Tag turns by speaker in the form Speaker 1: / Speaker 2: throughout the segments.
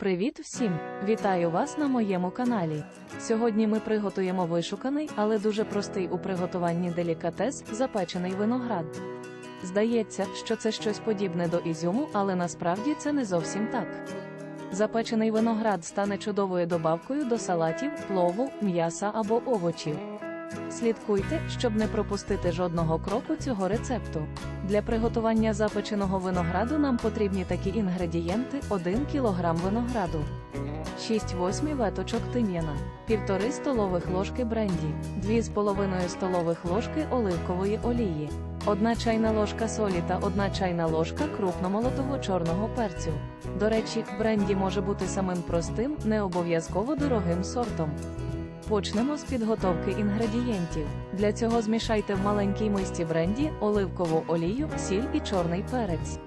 Speaker 1: Привіт всім! Вітаю вас на моєму каналі. Сьогодні ми приготуємо вишуканий, але дуже простий у приготуванні делікатес запечений виноград. Здається, що це щось подібне до ізюму, але насправді це не зовсім так. Запечений виноград стане чудовою добавкою до салатів, плову, м'яса або овочів. Слідкуйте, щоб не пропустити жодного кроку цього рецепту. Для приготування запеченого винограду нам потрібні такі інгредієнти: 1 кг винограду, 6-8 веточок тим'яна, 1,5 столових ложки бренді, 2,5 столових ложки оливкової олії, 1 чайна ложка солі та 1 чайна ложка крупномолотого чорного перцю. До речі, бренді може бути самим простим, не обов'язково дорогим сортом. Почнемо з підготовки інгредієнтів. Для цього змішайте в маленькій мисці бренді, оливкову олію, сіль і чорний перець.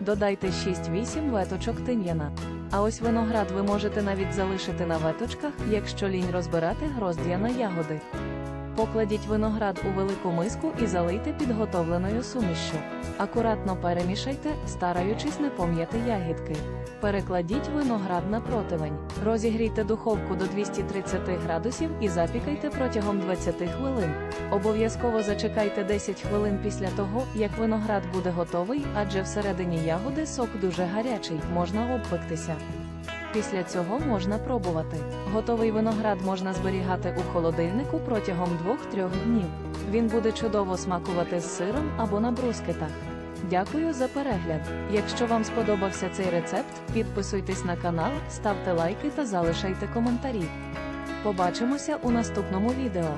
Speaker 1: Додайте 6-8 веточок тим'яна. А ось виноград ви можете навіть залишити на веточках, якщо лінь розбирати гроздя на ягоди. Покладіть виноград у велику миску і залийте підготовленою сумішшю. Акуратно перемішайте, стараючись не пом'яти ягідки. Перекладіть виноград на противень. Розігрійте духовку до 230 градусів і запікайте протягом 20 хвилин. Обов'язково зачекайте 10 хвилин після того, як виноград буде готовий, адже всередині ягоди сок дуже гарячий, можна обпектися. Після цього можна пробувати. Готовий виноград можна зберігати у холодильнику протягом 2-3 днів. Він буде чудово смакувати з сиром або на брускетах. Дякую за перегляд. Якщо вам сподобався цей рецепт, підписуйтесь на канал, ставте лайки та залишайте коментарі. Побачимося у наступному відео.